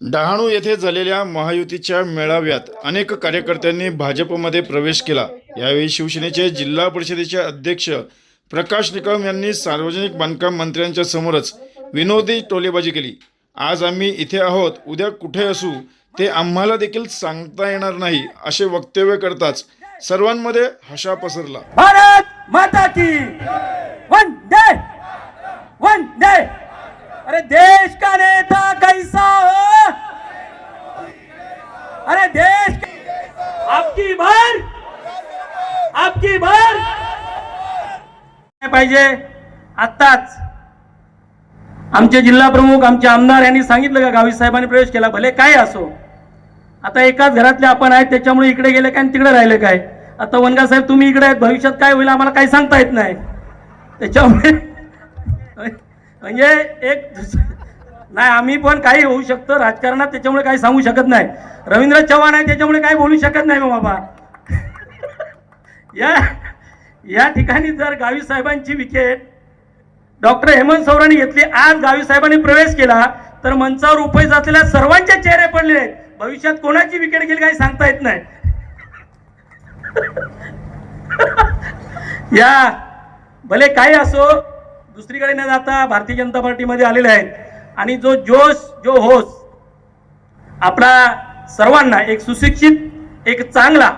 डहाणू येथे झालेल्या महायुतीच्या मेळाव्यात अनेक कार्यकर्त्यांनी भाजपमध्ये प्रवेश केला. यावेळी शिवसेनेचे जिल्हा परिषदेचे अध्यक्ष प्रकाश निकम यांनी सार्वजनिक बांधकाम मंत्र्यांच्या समोरच विनोदी टोलेबाजी केली. आज आम्ही इथे आहोत उद्या कुठे असू ते आम्हाला देखील सांगता येणार नाही असे वक्तव्य करताच सर्वांमध्ये हशा पसरला. भारत माता की अरे देश आपकी भर। आपकी भर। काय पाहिजे. आत्ताच आमचे जिल्हा प्रमुख आमचे आमदार यांनी सांगितलं का गावी साहेबांनी प्रवेश केला भले काय असो. आता एकाच घरातले आपण आहेत त्याच्यामुळे इकडे गेले काय आणि तिकडे राहिले काय? आता वनगा साहेब तुम्ही इकडे आहेत भविष्यात काय होईल आम्हाला काही सांगता येत नाही. त्याच्यामुळे म्हणजे एक नाही आम्ही पण काही होऊ शकतं. राजकारणात त्याच्यामुळे काही सांगू शकत नाही. रवींद्र चव्हाण आहे त्याच्यामुळे काही बोलू शकत नाही मग बाबा. या या ठिकाणी जर गावी साहेबांची विकेट डॉक्टर हेमंत सौरांनी घेतली आज गावी साहेबांनी प्रवेश केला तर मंचावर उपस्थित असलेल्या सर्वांचे चेहरे पडले आहेत. भविष्यात कोणाची विकेट गेली काही सांगता येत नाही. या भले काही असो दुसरीकडे न जाता भारतीय जनता पार्टीमध्ये आलेले आहेत. आणि जो जोश जो होश आपला सर्वांना एक सुशिक्षित एक चांगला